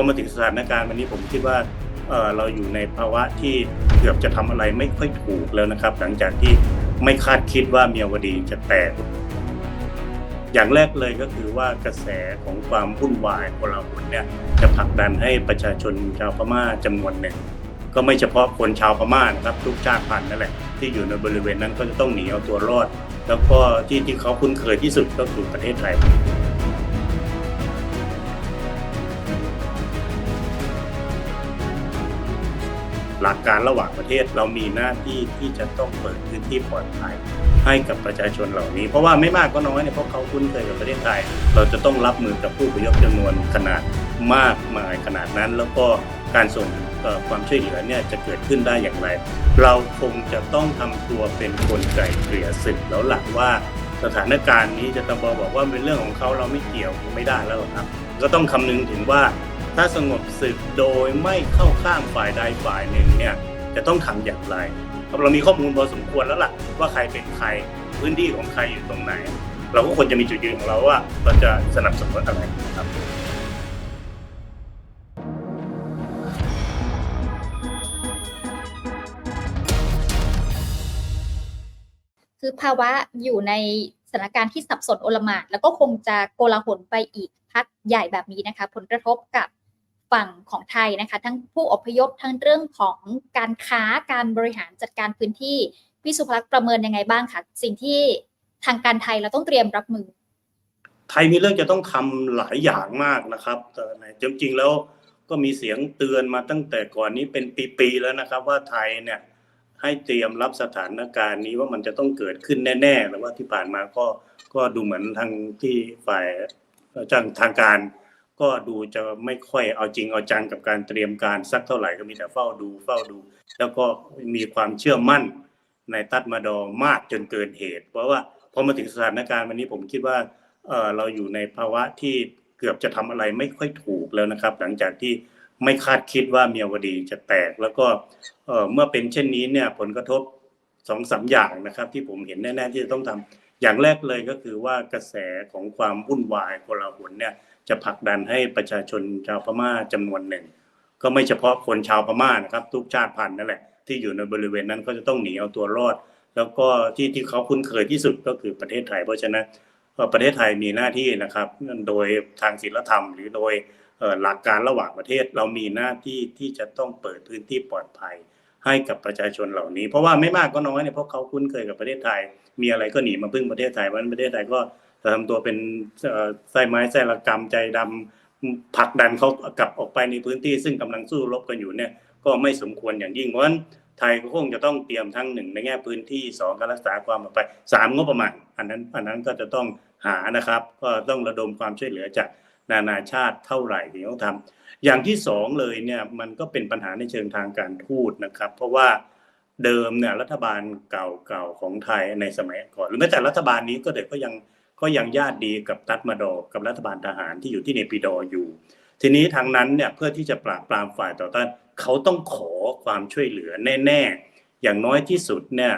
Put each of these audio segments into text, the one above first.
อมาถึงสถานการณ์วันนี้ผมคิดว่าเราอยู่ในภาวะที่เกือบจะทำอะไรไม่ค่อยถูกแล้วนะครับ หลังจากที่ไม่คาดคิดว่าเมียวดีจะแตก อย่างแรกเลยก็คือว่ากระแสของความวุ่นวายโกลาหลเนี่ยจะผลักดันให้ประชาชนชาวพม่าจำนวนหนึ่งก็ไม่เฉพาะคนชาวพม่านะครับทุกชาติพันธุ์นั่นแหละที่อยู่ในบริเวณนั้นก็จะต้องหนีเอาตัวรอด แล้วก็ที่ที่เขาคุ้นเคยที่สุดก็คือประเทศไทย หลักการระหว่างประเทศเรามีหน้าที่ที่จะต้องเปิดพื้นที่ปลอดภัยให้กับประชาชนเหล่านี้ เพราะว่าไม่มากก็น้อยเนี่ยเพราะเขาคุ้นเคยกับประเทศไทย เราจะต้องรับมือกับผู้อพยพจำนวนขนาดมากมายขนาดนั้น แล้วก็การส่งความช่วยเหลือเนี่ยจะเกิดขึ้นได้อย่างไร เราคงจะต้องทำตัวเป็นคนไกลเกลี่ยศึกแล้วหลักว่าสถานการณ์นี้จะตบบอกว่าเป็นเรื่องของเขาเราไม่เกี่ยวไม่ได้แล้วครับ ก็ต้องคำนึงถึงว่า ถ้าสงบศึกโดยไม่เข้าข้างฝ่ายใดฝ่ายหนึ่งเนี่ยจะต้องทำอย่างไรเพราะเรามีข้อมูลพอสมควรแล้วล่ะว่าใครเป็นใครพื้นที่ของใครอยู่ตรงไหน เราก็ควรจะมีจุดยืนของเราว่าเราจะสนับสนุนอะไรครับคือภาวะอยู่ในสถานการณ์ที่สับสนโอลหม่านแล้วก็คงจะโกลาหลไปอีกพักใหญ่แบบนี้นะคะ ผลกระทบกับ ฝั่งของไทยนะคะ ทั้งผู้อพยพทั้งเรื่องของการค้าการบริหารจัดการพื้นที่พี่สุภลักษณ์ประเมินยังไงบ้างคะสิ่งที่ทางการไทยเราต้องเตรียมรับมือ ไทยมีเรื่องจะต้องทำหลายอย่างมากนะครับแต่จริงๆแล้วก็มีเสียงเตือนมาตั้งแต่ก่อนนี้เป็นปีๆแล้วนะครับ ว่าไทยเนี่ยให้เตรียมรับสถานการณ์นี้ว่ามันจะต้องเกิดขึ้นแน่ๆแล้วว่าที่ผ่านมาก็ก็ดูเหมือนทางที่ฝ่ายทางทางการ ก็ดูจะไม่ค่อยเอาจริงเอาจังกับการเตรียมการสักเท่าไหร่ก็มีแต่เฝ้าดูเฝ้าดู แล้วก็มีความเชื่อมั่นในตัดมาดอมากจนเกินเหตุ เพราะว่าพอมาถึงสถานการณ์วันนี้ผมคิดว่าเเราอยู่ในภาวะที่เกือบจะทำอะไรไม่ค่อยถูกแล้วนะครับ หลังจากที่ไม่คาดคิดว่าเมียวดีจะแตก แล้วก็เมื่อเป็นเช่นนี้เนี่ยผลกระทบ สองสามอย่างนะครับ ที่ผมเห็นแน่ๆที่จะต้องทำอย่างแรกเลยก็คือว่ากระแสของความวุ่นวายโกลาหลเนี่ยจะผลักดันให้ประชาชนชาวพม่าจำนวนหนึ่ง ก็ไม่เฉพาะคนชาวพม่านะครับ ทุกชาติพันธุ์นั่นแหละที่อยู่ในบริเวณนั้นก็จะต้องหนีเอาตัวรอด แล้วก็ที่ที่เขาคุ้นเคยที่สุดก็คือประเทศไทย เพราะฉะนั้นประเทศไทยมีหน้าที่นะครับ โดยทางศีลธรรม หรือโดยหลักการระหว่างประเทศเรามีหน้าที่ที่จะต้องเปิดพื้นที่ปลอดภัย ให้กับประชาชนเหล่านี้ เพราะว่าไม่มากก็น้อยเนี่ยเพราะเขาคุ้นเคยกับประเทศไทย มีอะไรก็หนีมาพึ่งประเทศไทยเพราะนั้นประเทศไทยก็ทำตัวเป็นเอ่ไส้ไม้ไส้ระกำใจดำผลักดันเขากลับออกไปในพื้นที่ ซึ่งกำลังสู้รบกันอยู่เนี่ยก็ไม่สมควรอย่างยิ่งเพราะฉะนั้นไทยก็คงจะต้องเตรียมทั้งหนึ่งในแง่พื้นที่สองการรักษาความปลอดภัยสามงบประมาณ อันนั้นอันนั้นก็จะต้องหานะครับ ก็ต้องระดมความช่วยเหลือจาก นานาชาติเท่าไหร่ที่ต้องทำอย่างที่สองเลยเนี่ยมันก็เป็นปัญหาในเชิงทางการทูตนะครับ เพราะว่าเดิมเนี่ยรัฐบาลเก่าๆของไทยในสมัยก่อนหรือแม้แต่รัฐบาลนี้ก็เด็กก็ยังก็ยังญาติดีกับตัดมาดอกับรัฐบาลทหารที่อยู่ที่เนปิดออยู่ ทีนี้ทางนั้นเนี่ยเพื่อที่จะปราบปรามฝ่ายต่อต้านเขาต้องขอความช่วยเหลือแน่ๆ อย่างน้อยที่สุดเนี่ย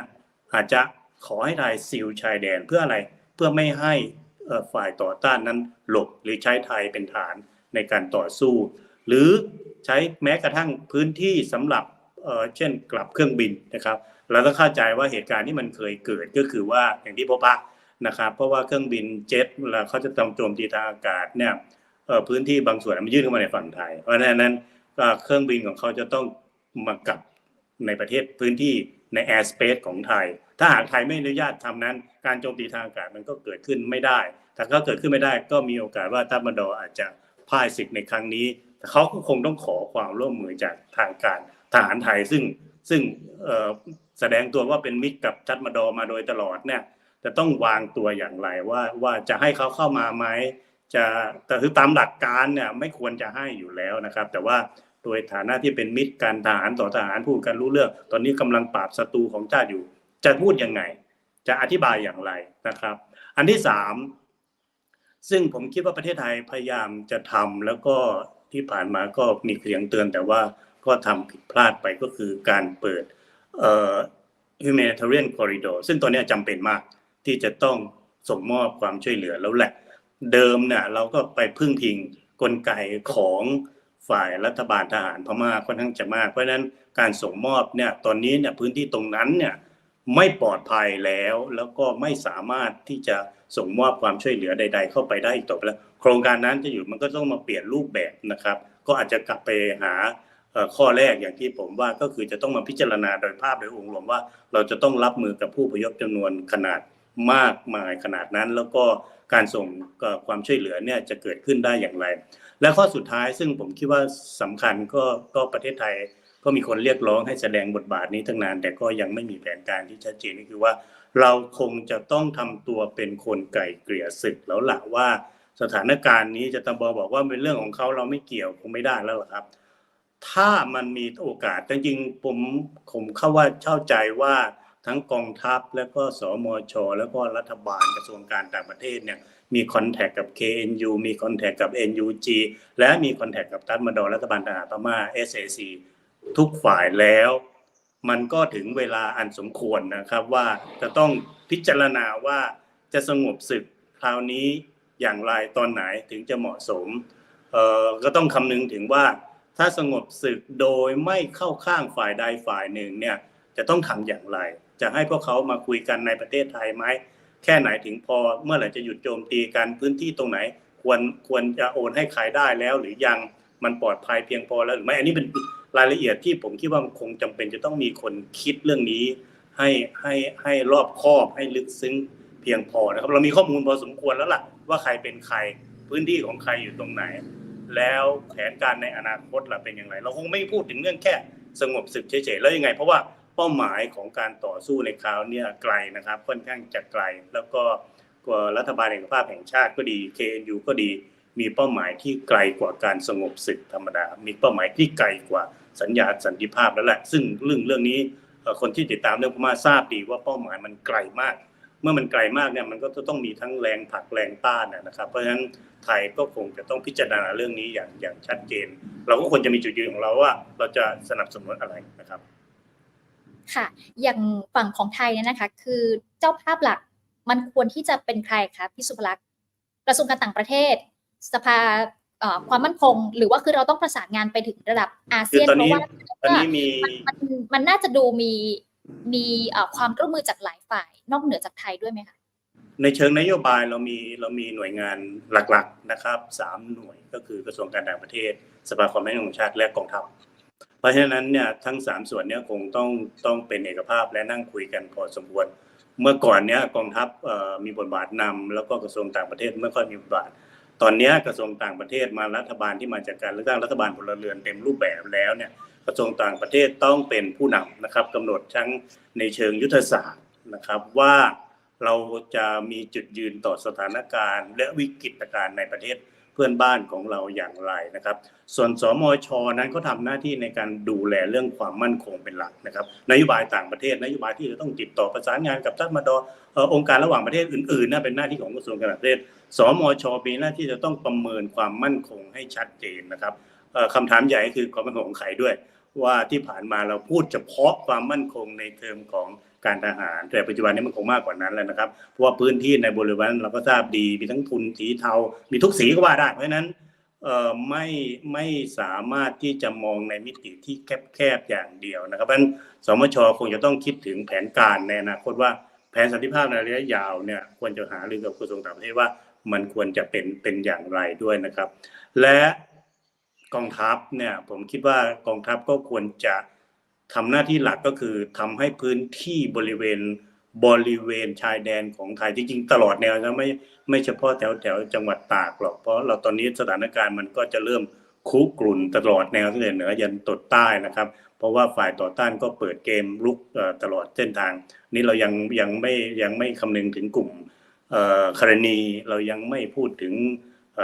อาจจะขอให้ไทยซีลชายแดนเพื่ออะไรเพื่อไม่ให้ ฝ่ายต่อต้านนั้นหลบหรือใช้ไทยเป็นฐานในการต่อสู้ หรือใช้แม้กระทั่งพื้นที่สำหรับเช่นกลับเครื่องบินนะครับ เราต้องเข้าใจว่าเหตุการณ์ที่มันเคยเกิดก็คือว่าอย่างที่พบปะนะครับ เพราะว่าเครื่องบินเจ็ตเวลาเขาจะต้องโจมตีทางอากาศเนี่ยพื้นที่บางส่วนมันยื่นเข้ามาในฝั่งไทย เพราะฉะนั้นเอ่อเครื่องบินของเขาจะต้องมากลับในประเทศพื้นที่ในแอร์สเปซของไทย ถ้าหากไทยไม่อนุญาตทำนั้น การโจมตีทางอากาศมันก็เกิดขึ้นไม่ได้ถ้าก็เกิดขึ้นไม่ได้ก็มีโอกาสว่าทัพมาดออาจจะพ่ายศึกในครั้งนี้แต่เขาก็คงต้องขอความร่วมมือจากทางการทหารไทยซึ่งซึ่งแสดงตัวว่าเป็นมิตรกับทัพมาดอมาโดยตลอดเนี่ยจะต้องวางตัวอย่างไรว่าว่าจะให้เขาเข้ามาไหมจะแต่คือตามหลักการเนี่ยไม่ควรจะให้อยู่แล้วนะครับ แต่ว่าโดยฐานะที่เป็นมิตรการทหารต่อทหารพูดกันรู้เรื่อง ตอนนี้กำลังปราบศัตรูของชาติอยู่ จะพูดยังไง จะอธิบายอย่างไรนะครับ อันที่สามซึ่งผมคิดว่าประเทศไทยพยายามจะทำแล้วก็ที่ผ่านมาก็มีเสียงเตือนแต่ว่าก็ทำผิดพลาดไปก็คือการเปิดเอ่อ humanitarian corridor ซึ่งตัวเนี้จำเป็นมากที่จะต้องส่งมอบความช่วยเหลือแล้วแหละ เดิมเนี่ยเราก็ไปพึ่งพิงกลไกของฝ่ายรัฐบาลทหารพม่าค่อนข้างจะมาก เพราะฉะนั้นการส่งมอบเนี่ยตอนนี้เนี่ยพื้นที่ตรงนั้นเนี่ย ไม่ปลอดภัยแล้ว แล้วก็ไม่สามารถที่จะส่งมอบความช่วยเหลือใด ๆ เข้าไปได้อีกต่อไปแล้ว โครงการนั้นจะอยู่มันก็ต้องมาเปลี่ยนรูปแบบนะครับ ก็อาจจะกลับไปหาข้อแรกอย่างที่ผมว่าก็คือจะต้องมาพิจารณาโดยภาพโดยองค์รวมว่า เราจะต้องรับมือกับผู้พยพจำนวนขนาดมากมายขนาดนั้น แล้วก็การส่งความช่วยเหลือเนี่ยจะเกิดขึ้นได้อย่างไร และข้อสุดท้ายซึ่งผมคิดว่าสำคัญก็ก็ประเทศไทย ก็มีคนเรียกร้องให้แสดงบทบาทนี้ตั้งนาน แต่ก็ยังไม่มีแผนการที่ชัดเจนก็คือว่า เราคงจะต้องทำตัวเป็นคนไก่เกลี่ยศึกแล้วละว่า สถานการณ์นี้จะตบบอกว่าเป็นเรื่องของเขาเราไม่เกี่ยวคงไม่ได้แล้วหรอครับ ถ้ามันมีโอกาสจริงๆผมผมเข้าว่าเข้าใจว่าทั้งกองทัพแล้วก็สมช แล้วก็รัฐบาลกระทรวงการต่างประเทศเนี่ยมีคอนแทคกับ KNU มีคอนแทคกับ NUG และมีคอนแทคกับตันมาดอรัฐบาลทหารพม่า SAC ทุกฝ่ายแล้ว มันก็ถึงเวลาอันสมควรนะครับว่าจะต้องพิจารณาว่าจะสงบศึกคราวนี้อย่างไรตอนไหนถึงจะเหมาะสมเออก็ต้องคำนึงถึงว่าถ้าสงบศึกโดยไม่เข้าข้างฝ่ายใดฝ่ายหนึ่งเนี่ยจะต้องทำอย่างไร จะให้พวกเขามาคุยกันในประเทศไทยไหมแค่ไหนถึงพอเมื่อไหร่จะหยุดโจมตีกันพื้นที่ตรงไหน ควรควรจะโอนให้ใครได้แล้วหรือยังมันปลอดภัยเพียงพอแล้วหรือไม่อันนี้เป็น รายละเอียดที่ผมคิดว่ามันคงจำเป็นจะต้องมีคนคิดเรื่องนี้ ให้ให้ให้รอบคอบให้ลึกซึ้งเพียงพอนะครับ เรามีข้อมูลพอสมควรแล้วล่ะว่าใครเป็นใครพื้นที่ของใครอยู่ตรงไหน แล้วแผนการในอนาคตล่ะเป็นอย่างไร เราคงไม่พูดถึงเรื่องแค่สงบศึกเฉยๆแล้วยังไง เพราะว่าเป้าหมายของการต่อสู้ในคราวนี้ไกลนะครับ ค่อนข้างจะไกล แล้วก็กว่ารัฐบาลแห่งภาพแห่งชาติก็ดี KNU ก็ดี มีเป้าหมายที่ไกลกว่าการสงบศึกธรรมดา มีเป้าหมายที่ไกลกว่า สัญญาสันติภาพแล้วแหละ ซึ่งเรื่องเรื่องนี้คนที่ติดตามเรื่องพม่าทราบดีว่าเป้าหมายมันไกลมาก เมื่อมันไกลมากเนี่ยมันก็จะต้องมีทั้งแรงผลักแรงต้านนะครับ เพราะฉะนั้นไทยก็คงจะต้องพิจารณาเรื่องนี้อย่างอย่างชัดเจน เราก็ควรจะมีจุดยืนของเราว่า เราจะสนับสนุนอะไรนะครับ ค่ะ อย่างฝั่งของไทยเนี่ยนะคะ คือเจ้าภาพหลักมันควรที่จะเป็นใครคะพี่สุภลักษณ์กระทรวงการต่างประเทศ สภา ความมั่นคง หรือว่าคือเราต้องประสานงานไปถึงระดับอาเซียนคือตอนเพนี้ราะว่าตอนนี้มีมันมันมันน่าจะดูมีมีเอ่อความร่วมมือจากหลายฝ่าย นอกเหนือจากไทยด้วยไหมคะในเชิงนโยบายเรามีเรามีหน่วยงานหลักๆนะครับสามหน่วยก็คือกระทรวงการต่างประเทศ สภาความมั่นคงแห่งชาติและกองทัพเพราะฉะนั้นเนี่ยทั้งสามส่วนเนี้คงต้องต้องเป็นเอกภาพและนั่งคุยกันพอสมควร เมื่อก่อนเนี้ยกองทัพเอ่อมีบทบาทนำแล้วก็กระทรวงต่างประเทศไม่ค่อยมีบทบาท ตอนนี้กระทรวงต่างประเทศมารัฐบาลที่มาจากการเลือกตั้งรัฐบาลพลเรือนเต็มรูปแบบแล้วเนี่ยกระทรวงต่างประเทศต้องเป็นผู้นำนะครับกำหนดทั้งในเชิงยุทธศาสตร์นะครับว่าเราจะมีจุดยืนต่อสถานการณ์ และวิกฤตการณ์ในประเทศเพื่อนบ้านของเราอย่างไรนะครับ ส่วนสมชนั้นก็ทำหน้าที่ในการดูแลเรื่องความมั่นคงเป็นหลักนะครับนโยบายต่างประเทศนโยบายที่จะต้องติดต่อประสานงานกับทัพมาดออองค์การระหว่างประเทศอื่นๆน่าเป็นหน้าที่ของกระทรวงการต่างประเทศ สมชมีหน้าที่จะต้องประเมินความมั่นคงให้ชัดเจนนะครับเอ่อคำถามใหญ่คือความมั่นคงของใครด้วย ว่าที่ผ่านมาเราพูดเฉพาะความมั่นคงในเทอมของการทหาร แต่ปัจจุบันนี้มันคงมากกว่านั้นแล้วนะครับ เพราะว่าพื้นที่ในบริเวณเราก็ทราบดีมีทั้งทุนสีเทา มีทุกสีก็ว่าได้ เพราะฉะนั้นไม่ไม่สามารถที่จะมองในมิติที่แคบๆอย่างเดียวนะครับเพราะฉะนั้นสมชคงจะต้องคิดถึงแผนการในอนาคตว่าแผนสันติภาพในระยะยาวเนี่ยควรจะหารือกับกระทรวงต่างประเทศว่า มันควรจะเป็นเป็นอย่างไรด้วยนะครับ และกองทัพเนี่ยผมคิดว่ากองทัพก็ควรจะทำหน้าที่หลักก็คือทำให้พื้นที่บริเวณบริเวณชายแดนของไทยจริงๆตลอดแนวนะไม่ไม่เฉพาะแถวแถวจังหวัดตากหรอกเพราะเราตอนนี้สถานการณ์มันก็จะเริ่มคุกรุ่นตลอดแนวตั้งแต่เหนือยันตดใต้นะครับ เพราะว่าฝ่ายต่อต้านก็เปิดเกมลุกตลอดเส้นทาง นี่เรายังยังไม่ยังไม่คำนึงถึงกลุ่ม คารณีเรายังไม่พูดถึง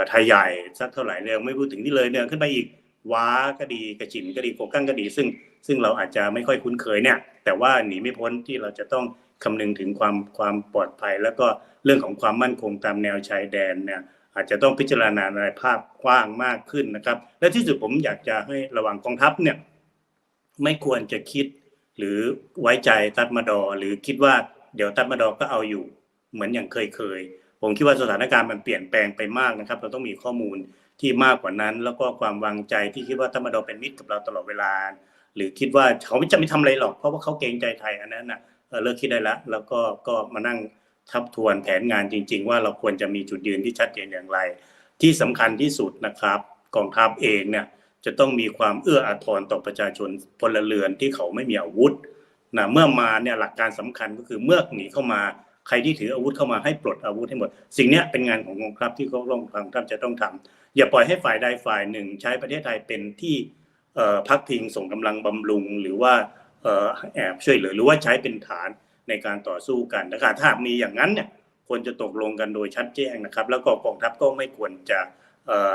ไทยใหญ่สักเท่าไหร่เลยไม่พูดถึงนี่เลยเนี่ยขึ้นไปอีกว้าก็ดีกระจินก็ดีโกกั้งก็ดี ซึ่งซึ่งเราอาจจะไม่ค่อยคุ้นเคยเนี่ย แต่ว่าหนีไม่พ้นที่เราจะต้องคำนึงถึงความความปลอดภัย แล้วก็เรื่องของความมั่นคงตามแนวชายแดนเนี่ยอาจจะต้องพิจารณาในภาพกว้างมากขึ้นนะครับ และที่สุดผมอยากจะให้ระว่างกองทัพเนี่ยไม่ควรจะคิด หรือไว้ใจตัดมาดอ หรือคิดว่าเดี๋ยวตัดมาดอก็เอาอยู่ เหมือนอย่างเคยเคยๆผมคิดว่าสถานการณ์มันเปลี่ยนแปลงไปมากนะครับ เราต้องมีข้อมูลที่มากกว่านั้น แล้วก็ความวางใจที่คิดว่าถ้ามาดอเป็นมิตรกับเราตลอดเวลา หรือคิดว่าเขาจะไม่ทำอะไรหรอกเพราะว่าเขาเกรงใจไทยอันนั้นนะเลิกคิดได้ล้วแล้วก็ก็มานั่งทับทวนแผนงานจริง ๆ ว่าเราควรจะมีจุดยืนที่ชัดเจนอย่างไร ที่สำคัญที่สุดนะครับกองทัพเองเนี่ยจะต้องมีความเอื้ออาทรต่อประชาชนพลเรือนที่เขาไม่มีอาวุธนะเมื่อมาเนี่ยหลักการสำคัญก็คือเมื่อหนีเข้ามา ใครที่ถืออาวุธเข้ามาให้ปลดอาวุธให้หมด สิ่งนี้เป็นงานของกองทัพที่เขาต้องกองทัพจะต้องทำอย่าปล่อยให้ฝ่ายใดฝ่ายหนึ่ง ใช้ประเทศไทยเป็นที่พักพิงส่งกำลังบำรุง หรือว่าแอบช่วยเหลือหรือว่าใช้เป็นฐานในการต่อสู้กันนะครับถ้ามีอย่างนั้นเนี่ยควรจะตกลงกันโดยชัดแจ้งนะครับ แล้วก็กองทัพก็ไม่ควรจะ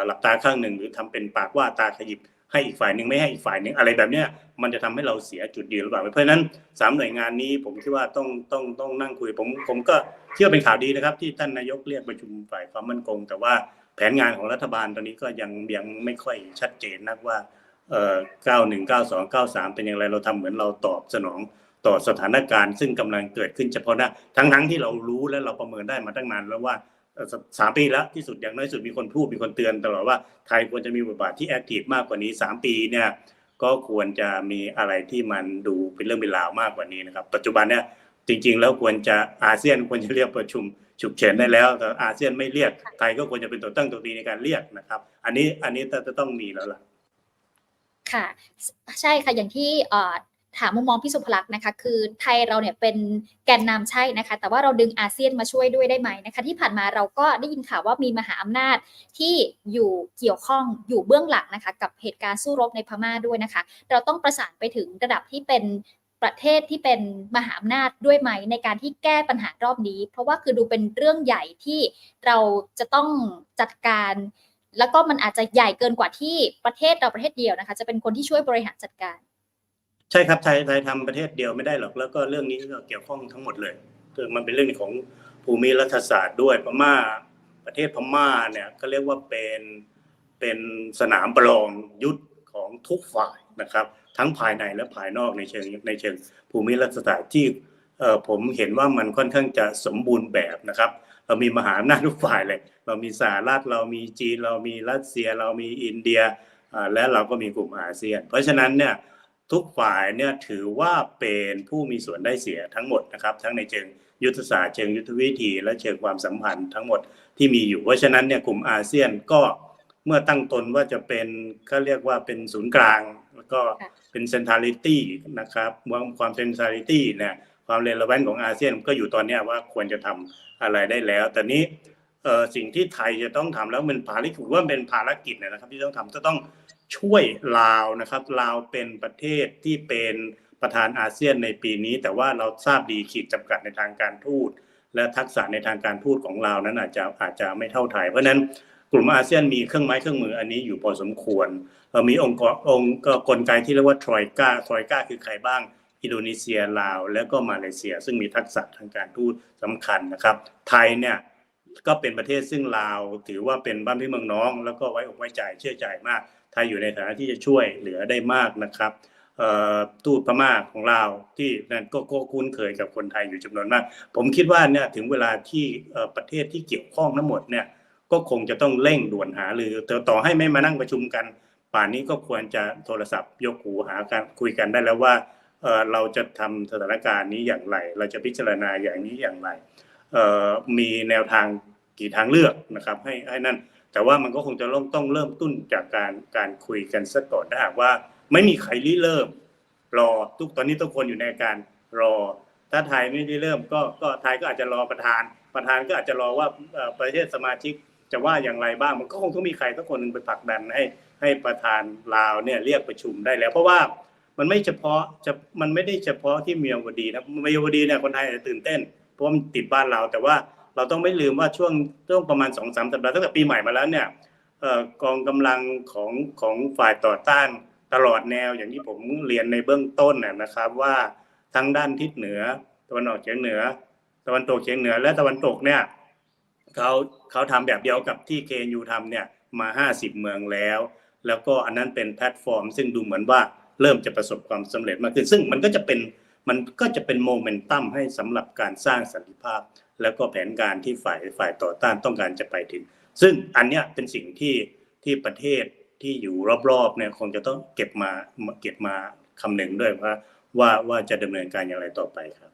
หลับตาข้างหนึ่ง หรือทำเป็นปากว่าตาขยิบ ให้อีกฝ่ายหนึ่งไม่ให้อีกฝ่ายหนึ่งอะไรแบบเนี้ยมันจะทำให้เราเสียจุดยืนหรือเปล่าเพราะฉะนั้นสามหน่วยงานนี้ผมคิดว่าต้องต้องต้องนั่งคุยผมผมก็เชื่อเป็นข่าวดีนะครับ ที่ท่านนายกเรียกประชุมฝ่ายความมั่นคง แต่ว่าแผนงานของรัฐบาลตอนนี้ก็ยังยังไม่ค่อยชัดเจนนักว่าเอ่อ91 92 93เป็นอย่างไรเราทำเหมือนเราตอบสนองต่อสถานการณ์ ซึ่งกำลังเกิดขึ้นเฉพาะหน้าทั้งทั้งที่เรารู้และเราประเมินได้มาตั้งนานแล้วว่า สามปีแล้วที่สุดอย่างน้อยสุดมีคนพูดมีคนเตือนตลอดว่าไทยควรจะมีบทบาทที่แอคทีฟมากกว่านี้สามปีเนี่ยก็ควรจะมีอะไรที่มันดูเป็นเรื่องเป็นราวมากกว่านี้นะครับ ปัจจุบันเนี่ยจริง ๆ แล้วควรจะอาเซียนควรจะเรียกประชุมฉุกเฉินได้แล้ว แต่อาเซียนไม่เรียกไทยก็ควรจะเป็นตัวตั้งตัวตีในการเรียกนะครับ อันนี้อันนี้จะต้องมีแล้วล่ะค่ะ ใช่ค่ะอย่างที่ ถามมุมมองพี่สุภลักษณ์นะคะ คือไทยเราเนี่ยเป็นแกนนำใช่นะคะ แต่ว่าเราดึงอาเซียนมาช่วยด้วยได้ไหมนะคะ ที่ผ่านมาเราก็ได้ยินข่าวว่ามีมหาอำนาจที่อยู่เกี่ยวข้องอยู่เบื้องหลังนะคะ กับเหตุการณ์สู้รบในพม่าด้วยนะคะ เราต้องประสานไปถึงระดับที่เป็นประเทศที่เป็นมหาอำนาจด้วยไหมในการที่แก้ปัญหารอบนี้ เพราะว่าคือดูเป็นเรื่องใหญ่ที่เราจะต้องจัดการ แล้วก็มันอาจจะใหญ่เกินกว่าที่ประเทศเราประเทศเดียวนะคะ จะเป็นคนที่ช่วยบริหารจัดการ ใช่ครับไทยไทยทำประเทศเดียวไม่ได้หรอก แล้วก็เรื่องนี้ก็เกี่ยวข้องทั้งหมดเลยคือมันเป็นเรื่องของภูมิรัฐศาสตร์ด้วยพม่า ประเทศพม่าเนี่ยก็เรียกว่าเป็นเป็นสนามประลองยุทธของทุกฝ่ายนะครับ ทั้งภายในและภายนอกในเชิงในเชิงภูมิรัฐศาสตร์ที่ผมเห็นว่ามันค่อนข้างจะสมบูรณ์แบบนะครับ เรามีมหาอำนาจทุกฝ่ายเลย เรามีสหรัฐเรามีจีน เรามีรัสเซีย เรามีอินเดียและเราก็มีกลุ่มอาเซียน เพราะฉะนั้นเนี่ย ทุกฝ่ายเนี่ยถือว่าเป็นผู้มีส่วนได้เสียทั้งหมดนะครับ ทั้งในเชิงยุทธศาสตร์เชิงยุทธวิธี และเชิงความสัมพันธ์ทั้งหมดที่มีอยู่ เพราะฉะนั้นเนี่ยกลุ่มอาเซียนก็เมื่อตั้งตนว่าจะเป็นเขาเรียกว่าเป็นศูนย์กลาง แล้วก็เป็นเซนทรัลิตี้นะครับความความเซนทรัลิตี้เนี่ยความเรเลวันของอาเซียนก็อยู่ตอนนี้ว่าควรจะทำอะไรได้แล้ว แต่นี้สิ่งที่ไทยจะต้องทำแล้วมันภารกิจว่าเป็นภารกิจนะครับ ที่ต้องทำจะต้อง ช่วยลาวนะครับลาวเป็นประเทศที่เป็นประธานอาเซียนในปีนี้ แต่ว่าเราทราบดีขีดจำกัดในทางการทูตและทักษะในทางการทูตของเรานั้นอาจจะอาจจะไม่เท่าไทย เพราะฉะนั้นกลุ่มอาเซียนมีเครื่องไม้เครื่องมืออันนี้อยู่พอสมควรเรามีองค์กรองค์กลไกที่เรียกว่าทรอยกาทรอยกาคือใครบ้างอินโดนีเซียลาว แล้วก็มาเลเซีย ซึ่งมีทักษะทางการทูตสำคัญนะครับ ไทยเนี่ยก็เป็นประเทศซึ่งลาว ถือว่าเป็นบ้านพี่เมืองน้อง แล้วก็ไว้อกไว้ใจเชื่อใจมาก ไทยอยู่ในฐานะที่จะช่วยเหลือได้มากนะครับเอ่อทูตพม่าของเราที่นั่นก็คุ้นเคยกับคนไทยอยู่จำนวนมาก ผมคิดว่าเนี่ยถึงเวลาที่ประเทศที่เกี่ยวข้องทั้งหมดเนี่ยก็คงจะต้องเร่งด่วนหาหรือต่อให้ไม่มานั่งประชุมกัน ป่านนี้ก็ควรจะโทรศัพท์ ยกหูหาการคุยกันได้แล้วว่าเราจะทำสถานการณ์นี้อย่างไร เราจะพิจารณาอย่างนี้อย่างไรมีแนวทางกี่ทางเลือกนะครับ ให้ให้นั่น แต่ว่ามันก็คงจะต้องต้องเริ่มต้นจากการการคุยกันซะก่อนถ้าหากว่า ไม่มีใครริเริ่ม รอทุกตอนนี้ทุกคนอยู่ในการรอ ถ้าไทยไม่ได้เริ่ม ก็ก็ไทยก็อาจจะรอประธาน ประธานก็อาจจะรอว่าประเทศสมาชิกจะว่าอย่างไรบ้าง มันก็คงต้องมีใครสักคนหนึ่งไปผลักดันให้ให้ประธานลาวเนี่ยเรียกประชุมได้แล้ว เพราะว่ามันไม่เฉพาะจะมันไม่ได้เฉพาะที่เมียวดีนะเมียวดีเนี่ยคนไทยอาจจะตื่นเต้นเพราะมันติดบ้านเราแต่ว่า เราต้องไม่ลืมว่าช่วงช่วงประมาณสองสามสัปดาห์ตั้งแต่ปีใหม่มาแล้วเนี่ยกองกำลังของของฝ่ายต่อต้านตลอดแนวอย่างที่ผมเรียนในเบื้องต้นนะครับว่าทั้งด้านทิศเหนือตะวันออกเฉียงเหนือ ตะวันตกเฉียงเหนือและตะวันตกเนี่ยเขาเขาทำแบบเดียวกับที่เคยูทำเนี่ยมาห้าสิบเมืองแล้ว แล้วก็อันนั้นเป็นแพลตฟอร์ม ซึ่งดูเหมือนว่าเริ่มจะประสบความสำเร็จมากขึ้น ซึ่งมันก็จะเป็น มันก็จะเป็นโมเมนตัมให้สำหรับการสร้างสันติภาพ แล้วก็แผนการที่ฝ่ายฝ่ายต่อต้านต้องการจะไปถึง ซึ่งอันเนี้ยเป็นสิ่งที่ที่ประเทศที่อยู่รอบๆเนี่ยคงจะต้องเก็บมาเก็บมาคำนึงด้วยว่าว่าว่าจะดำเนินการอย่างไรต่อไปครับ